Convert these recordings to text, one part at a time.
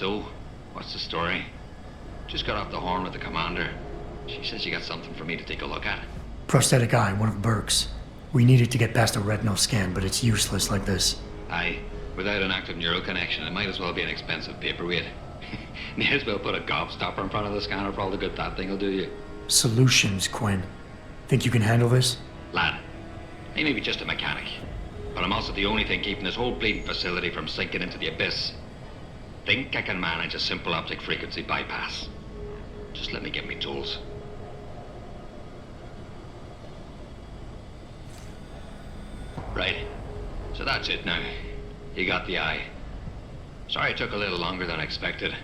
So, what's the story? Just got off the horn with the commander. She says she got something for me to take a look at. Prosthetic eye, one of Burke's. We needed to get past a retinal scan, but it's useless like this. Aye, without an active neural connection, it might as well be an expensive paperweight. May as well put a gobstopper in front of the scanner for all the good that thing will do you. Solutions, Quinn. Think you can handle this? Lad, I may be just a mechanic, but I'm also the only thing keeping this whole bleeding facility from sinking into the abyss. Think I can manage a simple optic frequency bypass. Just let me get me tools. Right. So that's it now. You got the eye. Sorry it took a little longer than expected.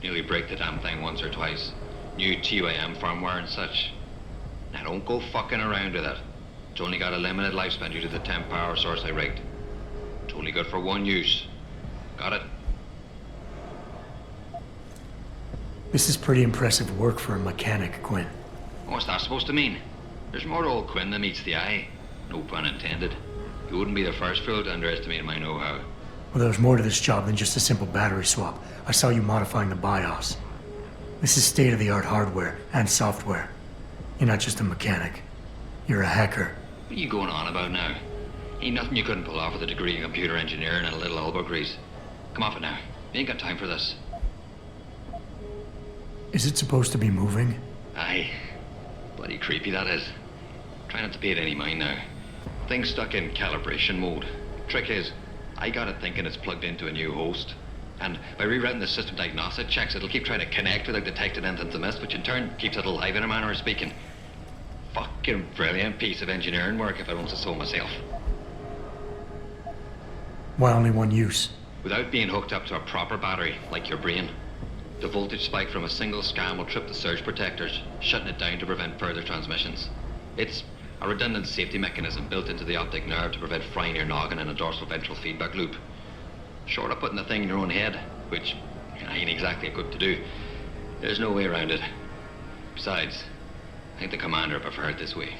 Nearly break the damn thing once or twice. New TUAM firmware and such. Now don't go fucking around with it. It's only got a limited lifespan due to the temp power source I rigged. It's only good for one use. Got it? This is pretty impressive work for a mechanic, Quinn. What's that supposed to mean? There's more to old Quinn than meets the eye. No pun intended. You wouldn't be the first fool to underestimate my know-how. Well, there's more to this job than just a simple battery swap. I saw you modifying the BIOS. This is state-of-the-art hardware and software. You're not just a mechanic. You're a hacker. What are you going on about now? Ain't nothing you couldn't pull off with a degree in computer engineering and a little elbow grease. Come off it now. We ain't got time for this. Is it supposed to be moving? Aye. Bloody creepy that is. Try not to pay it any mind now. Thing's stuck in calibration mode. Trick is, I got it thinking it's plugged into a new host. And by rewriting the system diagnostic checks, it'll keep trying to connect without detecting anything's amiss, which in turn keeps it alive in a manner of speaking. Fucking brilliant piece of engineering work if I don't say so myself. Why only one use? Without being hooked up to a proper battery, like your brain. The voltage spike from a single scan will trip the surge protectors, shutting it down to prevent further transmissions. It's a redundant safety mechanism built into the optic nerve to prevent frying your noggin in a dorsal ventral feedback loop. Short of putting the thing in your own head, which I ain't exactly equipped to do, there's no way around it. Besides, I think the commander preferred it this way.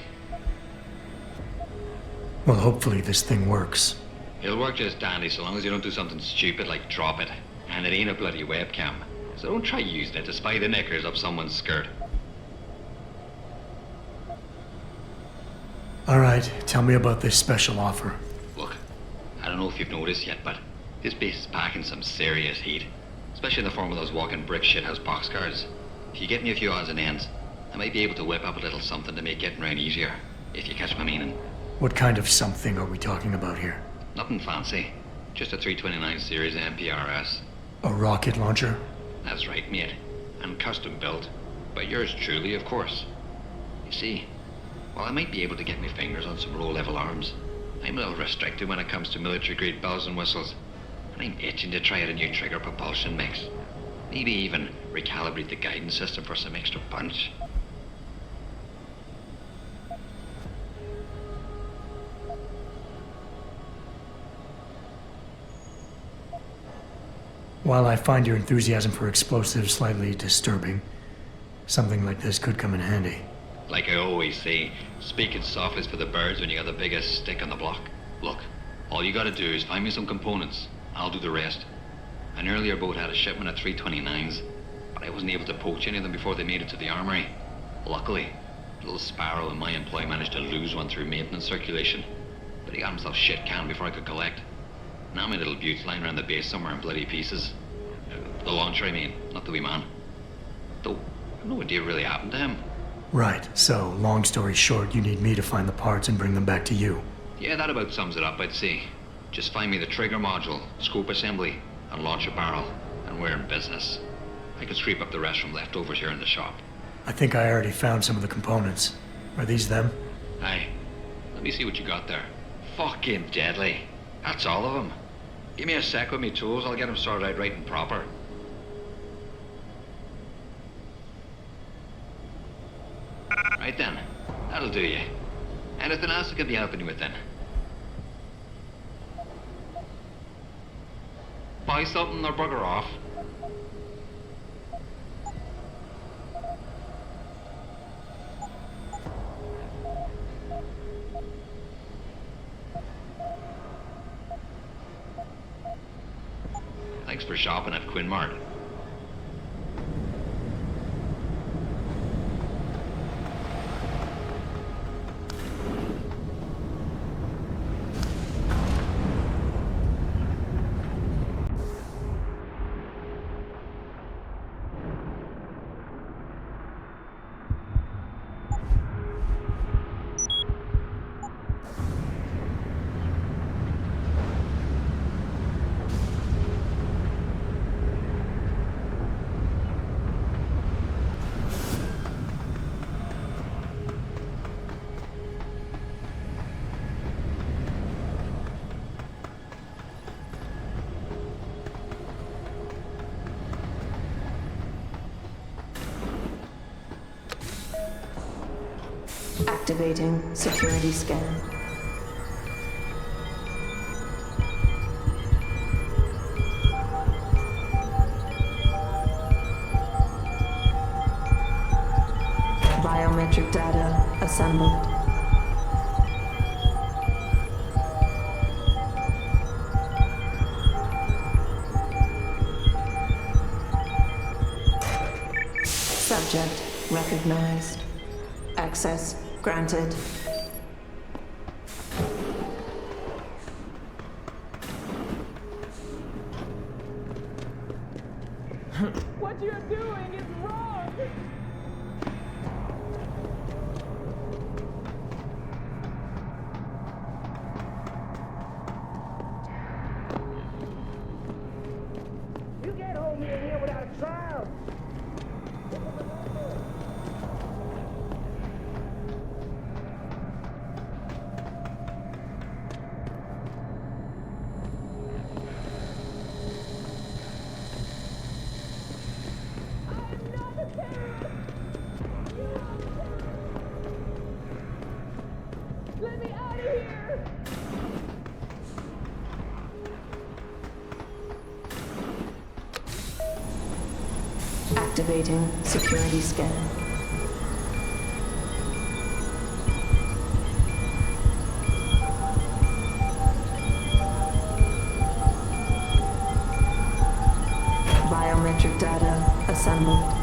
Well, hopefully this thing works. It'll work just dandy so long as you don't do something stupid like drop it. And it ain't a bloody webcam. So don't try using it to spy the knickers up someone's skirt. All right, tell me about this special offer. Look, I don't know if you've noticed yet, but this base is packing some serious heat. Especially in the form of those walking brick shithouse boxcars. If you get me a few odds and ends, I might be able to whip up a little something to make getting around easier. If you catch my meaning. What kind of something are we talking about here? Nothing fancy. Just a 329 series MPRS. A rocket launcher? That's right, mate. And custom built. By yours truly, of course. You see, while I might be able to get my fingers on some low-level arms, I'm a little restricted when it comes to military-grade bells and whistles. And I'm itching to try out a new trigger propulsion mix. Maybe even recalibrate the guidance system for some extra punch. While I find your enthusiasm for explosives slightly disturbing, something like this could come in handy. Like I always say, speaking soft is for the birds when you got the biggest stick on the block. Look, all you gotta do is find me some components. I'll do the rest. An earlier boat had a shipment of 329s, but I wasn't able to poach any of them before they made it to the armory. Luckily, a little Sparrow in my employ managed to lose one through maintenance circulation, but he got himself shit canned before I could collect. Now my little bute's lying around the base somewhere in bloody pieces. Uh, the launcher, I mean, not the wee man. Though, I've no idea what really happened to him. Right, so, long story short, you need me to find the parts and bring them back to you. Yeah, that about sums it up, I'd say. Just find me the trigger module, scope assembly, and launch a barrel, and we're in business. I can scrape up the rest from leftovers here in the shop. I think I already found some of the components. Are these them? Aye. Let me see what you got there. Fucking deadly. That's all of them. Give me a sec with me tools, I'll get them sorted out right and proper. Right then. That'll do you. Anything else I can be helping you with then? Buy something or bugger off. Thanks and at Quinn Mart. Activating security scan. Biometric data assembled. Subject recognized. Access granted. Activating security scan. Biometric data assembled.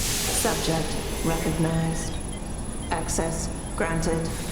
Subject recognized. Access granted.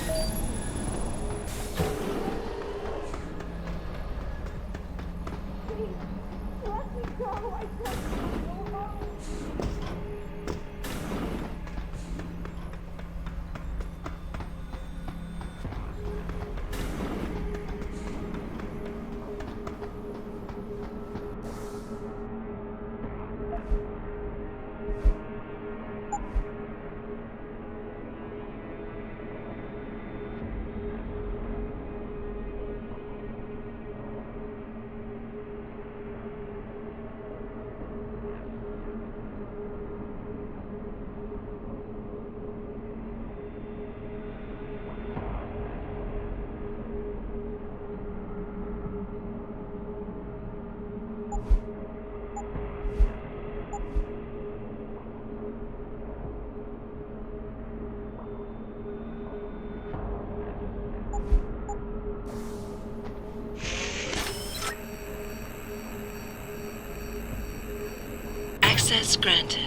Access granted.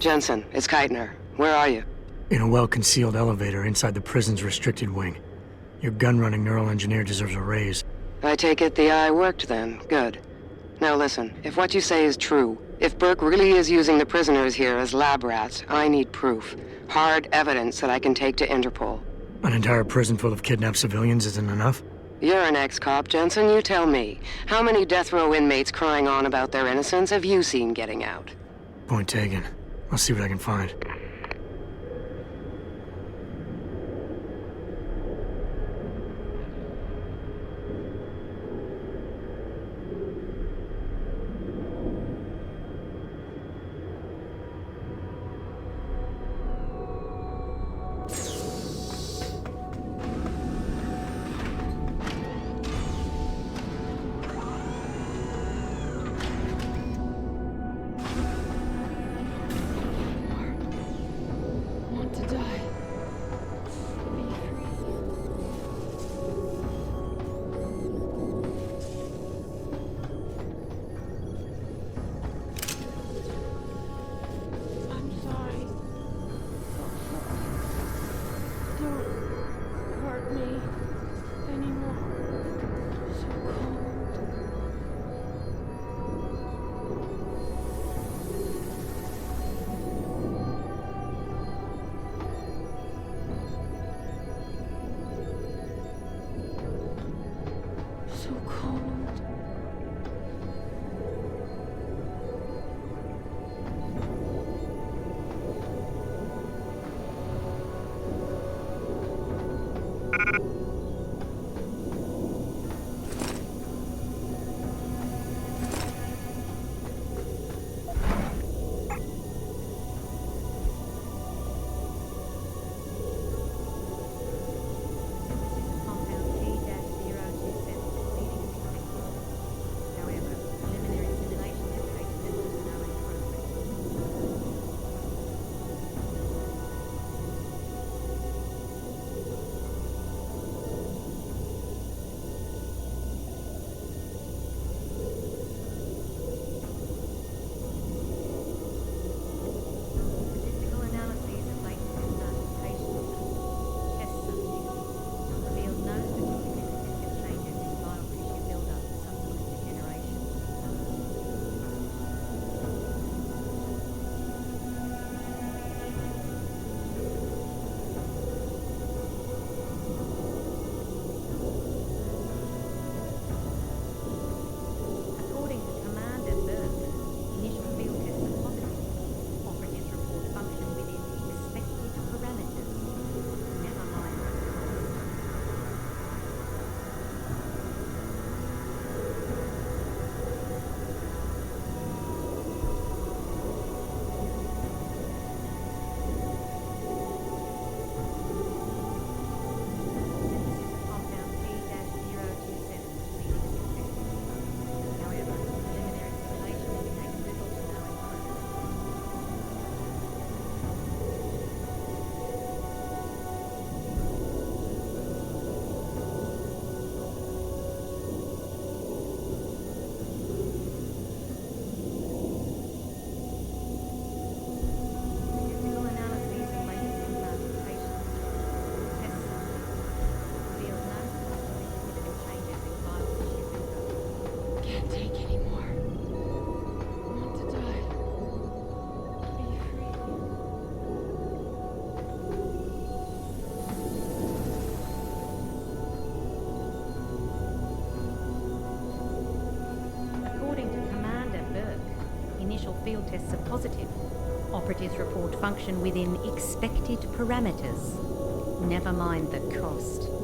Jensen, it's Keitner. Where are you? In a well concealed elevator inside the prison's restricted wing. Your gun running neural engineer deserves a raise. I take it the eye worked then. Good. Now listen, if what you say is true, if Burke really is using the prisoners here as lab rats, I need proof. Hard evidence that I can take to Interpol. An entire prison full of kidnapped civilians isn't enough? You're an ex-cop, Jensen. You tell me. How many death row inmates crying on about their innocence have you seen getting out? Point taken. I'll see what I can find. Anymore. Want to die. According to Commander Burke, initial field tests are positive. Operatives report function within expected parameters. Never mind the cost.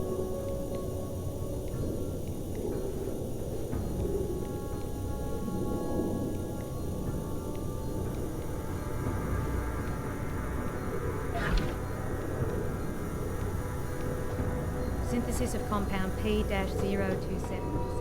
Synthesis of compound P-027